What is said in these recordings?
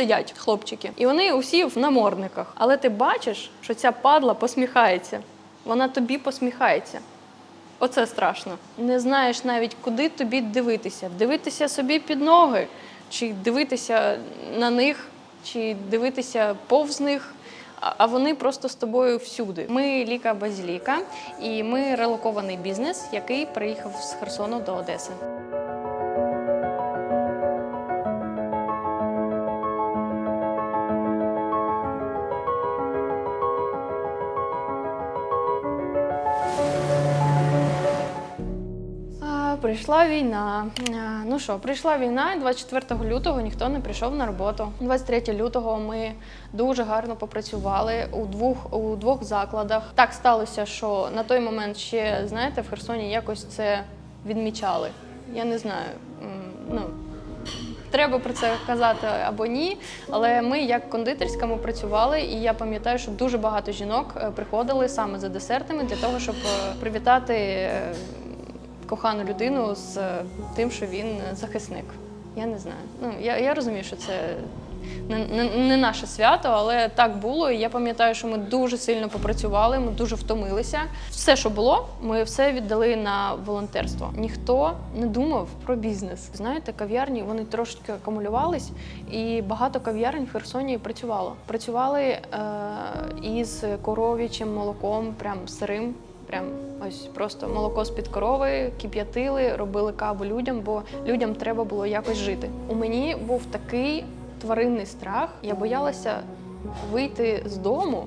сидять хлопчики, і вони усі в намордниках. Але ти бачиш, що ця падла посміхається. Вона тобі посміхається. Оце страшно. Не знаєш навіть, куди тобі дивитися. Дивитися собі під ноги, чи дивитися на них, чи дивитися повз них. А вони просто з тобою всюди. Ми Ліка Базіліка, і ми релокований бізнес, який приїхав з Херсону до Одеси. Прийшла війна. Ну що, прийшла війна, і 24 лютого ніхто не прийшов на роботу. 23 лютого ми дуже гарно попрацювали у двох у двох закладах. Так сталося, що на той момент ще знаєте, в Херсоні якось це відмічали. Я не знаю. Ну треба про це казати або ні. Але ми, як кондитерська, ми працювали, і я пам'ятаю, що дуже багато жінок е, приходили саме за десертами для того, щоб е, привітати. Е, кохану людину з е, тим, що він захисник. Я не знаю. Ну я, я розумію, що це не, не, не наше свято, але так було. І я пам'ятаю, що ми дуже сильно попрацювали, ми дуже втомилися. Все, що було, ми все віддали на волонтерство. Ніхто не думав про бізнес. Знаєте, кав'ярні вони трошки акумулювались, і багато кав'ярень в Херсоні працювало. Працювали е, із коров'ячим молоком, прям сирим. Прям ось просто молоко з-під корови, кип'ятили, робили каву людям, бо людям треба було якось жити. У мені був такий тваринний страх. Я боялася вийти з дому,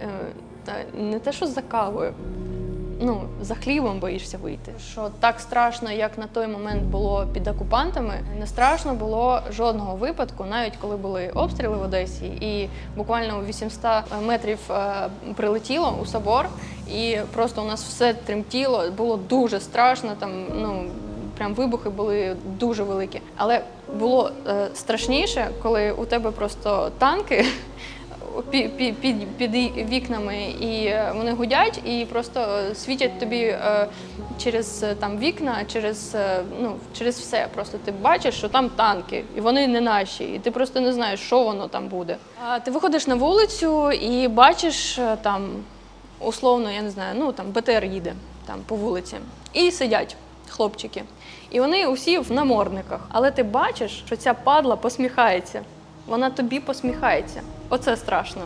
е, не те, що за кавою. Ну, за хлібом боїшся вийти. Що так страшно, як на той момент було під окупантами, не страшно було жодного випадку, навіть коли були обстріли в Одесі, і буквально у 800 метрів е, прилетіло у собор, і просто у нас все тремтіло, було дуже страшно. Там ну прям вибухи були дуже великі. Але було е, страшніше, коли у тебе просто танки під, під, під, вікнами, і е, вони гудять, і просто е, світять тобі е, через е, там вікна, через е, ну через все. Просто ти бачиш, що там танки, і вони не наші, і ти просто не знаєш, що воно там буде. А ти виходиш на вулицю і бачиш там условно, я не знаю, ну там БТР їде там по вулиці, і сидять хлопчики. І вони усі в намордниках. Але ти бачиш, що ця падла посміхається. Вона тобі посміхається. Оце страшно.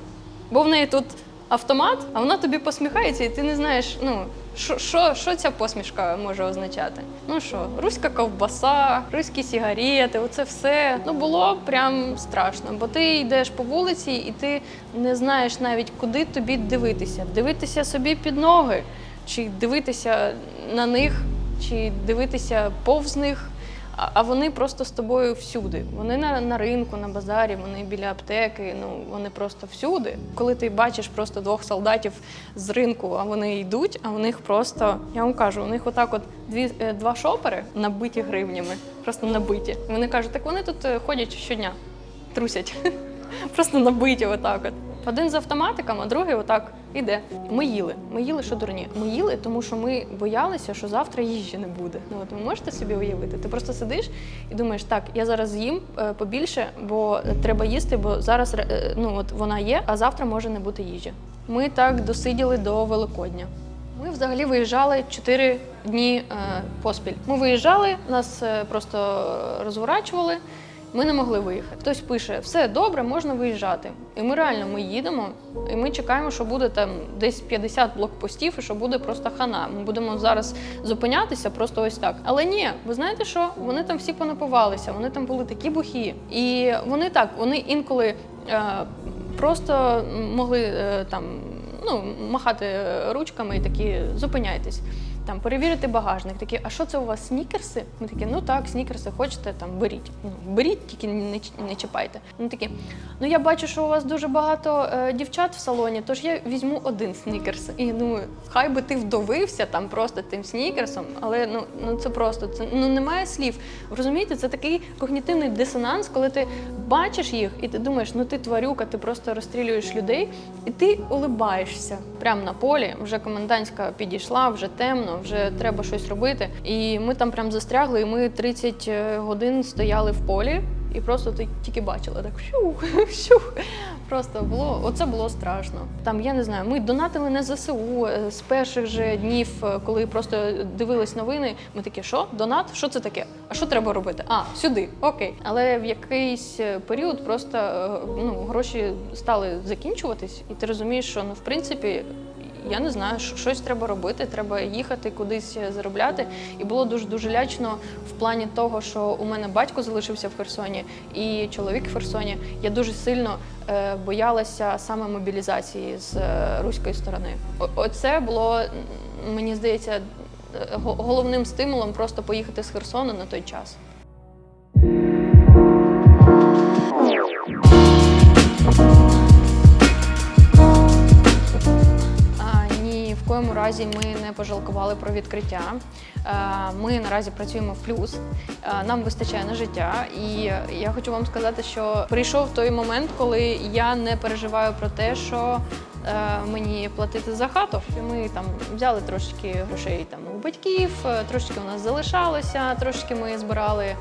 Бо в неї тут автомат, а вона тобі посміхається, і ти не знаєш, ну, що, ця посмішка може означати. Ну що, руська ковбаса, руські сігарети, оце все. Ну було прям страшно, бо ти йдеш по вулиці і ти не знаєш навіть, куди тобі дивитися. Дивитися собі під ноги, чи дивитися на них, чи дивитися повз них. А вони просто з тобою всюди. Вони на, на ринку, на базарі, вони біля аптеки. Ну вони просто всюди. Коли ти бачиш просто двох солдатів з ринку, а вони йдуть, а у них просто я вам кажу, у них отак, от дві е, два шопери набиті гривнями, просто набиті. Вони кажуть, так вони тут е, ходять щодня, трусять. Просто набиті отак от. Один з автоматиком, а другий отак іде. Ми їли. Ми їли, що дурні. Ми їли, тому що ми боялися, що завтра їжі не буде. Ну от ви можете собі уявити? Ти просто сидиш і думаєш, так, я зараз з'їм е, побільше, бо треба їсти, бо зараз е, ну от вона є, а завтра може не бути їжі. Ми так досиділи до Великодня. Ми взагалі виїжджали 4 дні е, поспіль. Ми виїжджали, нас просто розворачували. Ми не могли виїхати. Хтось пише, все добре, можна виїжджати. І ми реально ми їдемо, і ми чекаємо, що буде там десь 50 блокпостів, і що буде просто хана. Ми будемо зараз зупинятися просто ось так. Але ні, ви знаєте що? Вони там всі понапивалися, вони там були такі бухі. І вони так, вони інколи е, просто могли е, там ну, махати ручками і такі зупиняйтесь. Там перевірити багажник, такі, а що це у вас снікерси? Ми такі, ну так, снікерси хочете, там беріть. Ну, беріть, тільки не, не чіпайте. Вони такі, ну я бачу, що у вас дуже багато е, дівчат в салоні, тож я візьму один снікерс. І я думаю, хай би ти вдовився там просто тим снікерсом, але ну, ну це просто це ну немає слів. Розумієте, це такий когнітивний дисонанс, коли ти бачиш їх, і ти думаєш, ну ти тварюка, ти просто розстрілюєш людей, і ти улибаєшся прямо на полі. Вже комендантська підійшла, вже темно, вже треба щось робити. І ми там прям застрягли, і ми 30 годин стояли в полі. і просто тільки бачила так щух, щух. Просто було, оце було страшно. Там я не знаю, ми донатили на ЗСУ е, з перших же днів, е, коли просто дивились новини. Ми такі, що донат? Що це таке? А що треба робити? А, сюди, окей. Але в якийсь е, період просто е, ну, гроші стали закінчуватись, і ти розумієш, що ну в принципі. Я не знаю, що- щось треба робити, треба їхати кудись е, заробляти. І було дуже дуже лячно в плані того, що у мене батько залишився в Херсоні і чоловік в Херсоні. Я дуже сильно е, боялася саме мобілізації з е, руської сторони. Оце було, мені здається, го- головним стимулом просто поїхати з Херсону на той час. Коєму разі ми не пожалкували про відкриття. Е, Ми наразі працюємо в плюс. Е, Нам вистачає на життя. І я хочу вам сказати, що прийшов той момент, коли я не переживаю про те, що мені платити за хату. Ми там взяли трошки грошей там у батьків, е, трошки у нас залишалося, трошки ми збирали.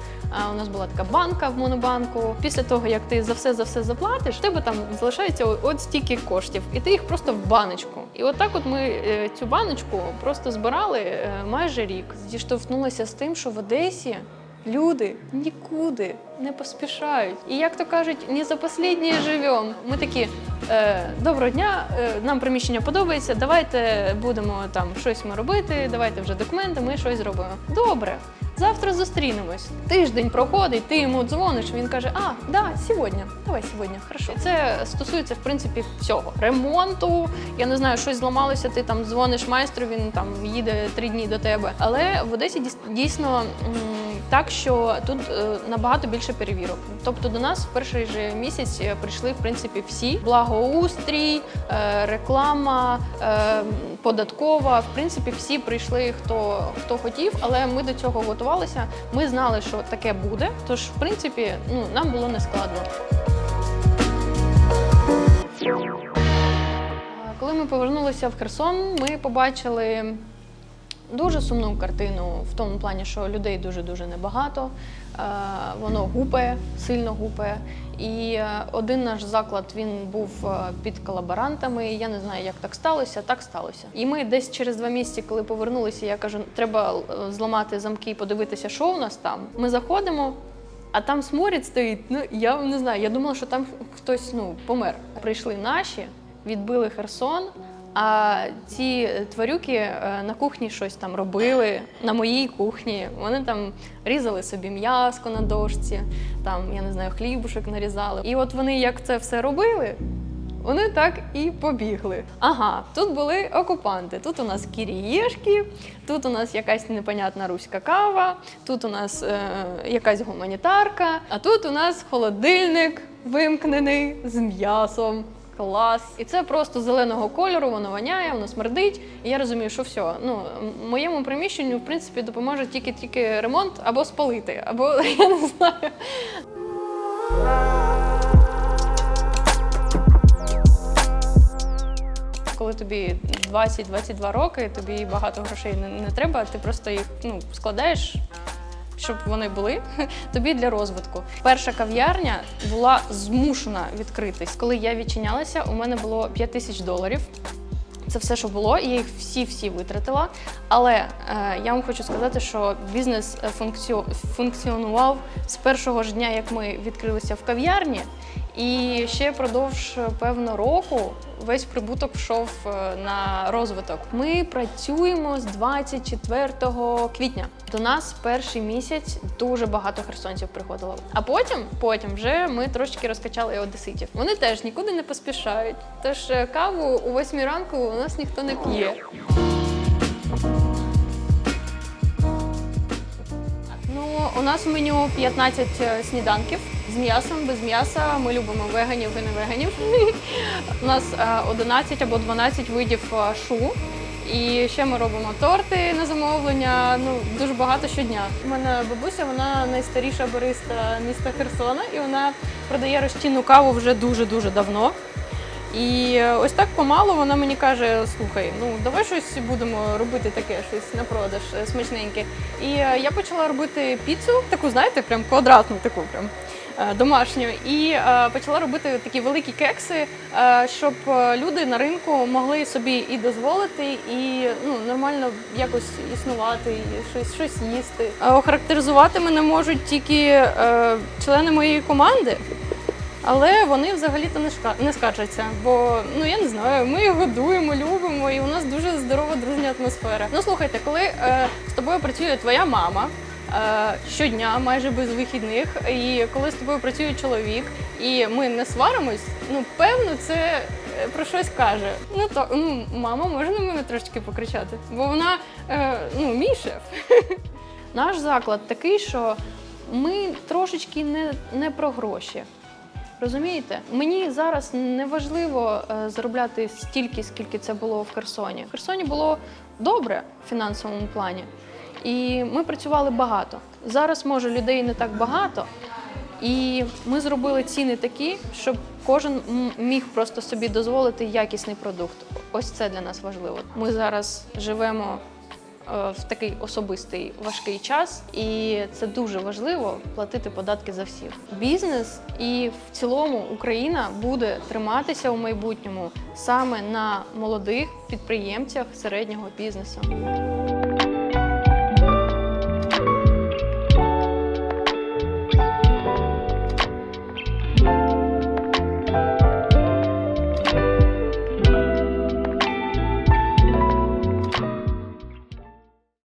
У нас була така банка в монобанку. Після того, як ти за все за все заплатиш, в тебе там залишається от стільки коштів, і ти їх просто в баночку. І от так от ми е, цю баночку просто збирали е, майже рік. Зіштовхнулися з тим, що в Одесі. Люди нікуди не поспішають. І як то кажуть, не за останнє живем. Ми такі е, доброго дня, е, нам приміщення подобається. Давайте будемо там щось ми робити. Давайте вже документи, ми щось зробимо. Добре. Завтра зустрінемось. Тиждень проходить, ти йому дзвониш. Він каже: А, да, сьогодні. Давай сьогодні. Хорошо. Це стосується в принципі всього. Ремонту. Я не знаю, щось зламалося. Ти там дзвониш майстру, він там їде три дні до тебе. Але в Одесі дійс- дійсно так, що тут е, набагато більше перевірок. Тобто до нас в перший же місяць е, прийшли в принципі всі благоустрій, е, реклама, податкова. В принципі, всі прийшли, хто хто хотів, але ми до цього готувалися. Ми знали, що таке буде. Тож, в принципі, ну нам було не складно. Коли ми повернулися в Херсон, ми побачили дуже сумну картину в тому плані, що людей дуже дуже небагато. Е, Воно гупає, сильно гупає. І е, один наш заклад він був е, під колаборантами. Я не знаю, як так сталося. Так сталося. І ми десь через два місяці, коли повернулися, я кажу, треба зламати замки і подивитися, що у нас там. Ми заходимо. А там сморід стоїть. Ну я не знаю. Я думала, що там хтось ну помер. Прийшли наші, відбили Херсон. А ці тварюки е, на кухні щось там робили на моїй кухні. Вони там різали собі м'яско на дошці, там я не знаю, хлібушек нарізали. І от вони як це все робили. Вони так і побігли. Ага, тут були окупанти. Тут у нас кірієшки, тут у нас якась непонятна руська кава, тут у нас е, якась гуманітарка, а тут у нас холодильник вимкнений з м'ясом. Клас. І це просто зеленого кольору, воно воняє, воно смердить. І я розумію, що все. Ну, моєму приміщенню, в принципі, допоможе тільки тільки ремонт або спалити, або я не знаю. Коли тобі 20-22 роки, тобі багато грошей не, не треба, ти просто їх ну, складаєш, щоб вони були тобі для розвитку. Перша кав'ярня була змушена відкритись. Коли я відчинялася, у мене було 5 тисяч доларів. Це все, що було, і я їх всі-всі витратила. Але е, я вам хочу сказати, що бізнес е, функціонував з першого ж дня, як ми відкрилися в кав'ярні. І ще продовж е, певно року весь прибуток йшов е, на розвиток. Ми працюємо з 24 квітня. До нас перший місяць дуже багато херсонців приходило. А потім, потім вже ми трошки розкачали одеситів. Вони теж нікуди не поспішають. Тож е, каву у 8 ранку у нас ніхто не п'є. Ну, у нас в меню 15 сніданків з м'ясом, без м'яса. Ми любимо веганів і не веганів. У нас е, 11 або 12 видів е, шу. І ще ми робимо торти на замовлення. Ну дуже багато щодня. У мене бабуся, вона найстаріша бариста міста Херсона, і вона продає розчинну каву вже дуже дуже давно. І е, ось так помалу вона мені каже: слухай, ну давай щось будемо робити таке, щось на продаж е, смачненьке. І е, я почала робити піцу, таку, знаєте, прям квадратну, таку прям. Е, домашню і е, почала робити такі великі кекси, е, щоб люди на ринку могли собі і дозволити, і ну, нормально якось існувати, і щось, щось їсти. Охарактеризувати мене можуть тільки члени моєї команди. Але вони взагалі-то не шка- не скаржаться, бо ну я не знаю, ми їх годуємо, любимо, і у нас дуже здорова дружня атмосфера. Ну слухайте, коли е, з тобою працює твоя мама щодня, майже без вихідних, і коли з тобою працює чоловік, і ми не сваримось, ну певно, це е, про щось каже. Ну то мама може на мене трошки покричати, бо вона е, ну мій шеф. Наш заклад такий, що ми трошечки не, не про гроші. Розумієте, мені зараз не важливо е, заробляти стільки, скільки це було в Херсоні. В Херсоні було добре в фінансовому плані, і ми працювали багато. Зараз може людей не так багато, і ми зробили ціни такі, щоб кожен міг просто собі дозволити якісний продукт. Ось це для нас важливо. Ми зараз живемо е, в такий особистий важкий час, і це дуже важливо платити податки за всіх. Бізнес і в цілому Україна буде триматися у майбутньому саме на молодих підприємцях середнього бізнесу.